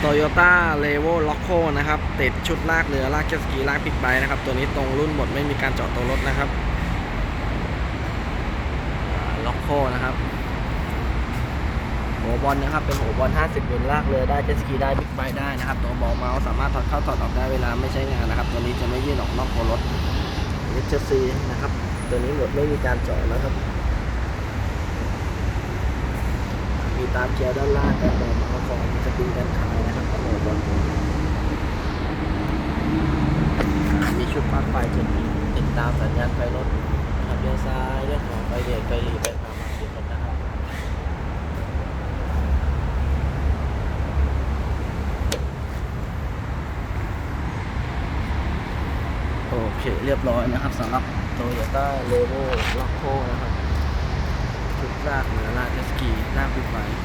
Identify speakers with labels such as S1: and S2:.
S1: โตโยต้าเลโวล็อกโคนะครับ ติดชุดลากเรือลากเจ็ตสกีลากบิ๊กไบนะครับ ตัวนี้ตรงรุ่นหมดไม่มีการเจาะตัวรถนะครับล็อกโคนะครับ หัวบอลนะครับ เป็นหัวบอล 50มิลลากเรือได้เจ็ตสกีได้บิ๊กไบได้นะครับ ตัวบอลเมาส์สามารถถอดเข้าถอดออกได้เวลาไม่ใช้งานนะครับ ตัวนี้จะไม่ยื่นออกนอกตัวรถเอชซีนะครับ ตัวนี้หมดไม่มีการเจาะนะครับ มี ตามเกียร์ด้านล่างกันบอลเมาของสปริงกันขายนะครับตำรวจบอลมีชุดปลั๊กไฟจุดติดตามสัญญาณไฟรถขับเลี้ยวซ้ายเลี้ยวขวาไฟเบรกไฟหลีไฟพามาติดรถนะครับโอเคเรียบร้อยนะครับสำหรับ Toyota r e v o l o c o นะครับ ลากเรือลากเจสกีลากบิ๊กไบค์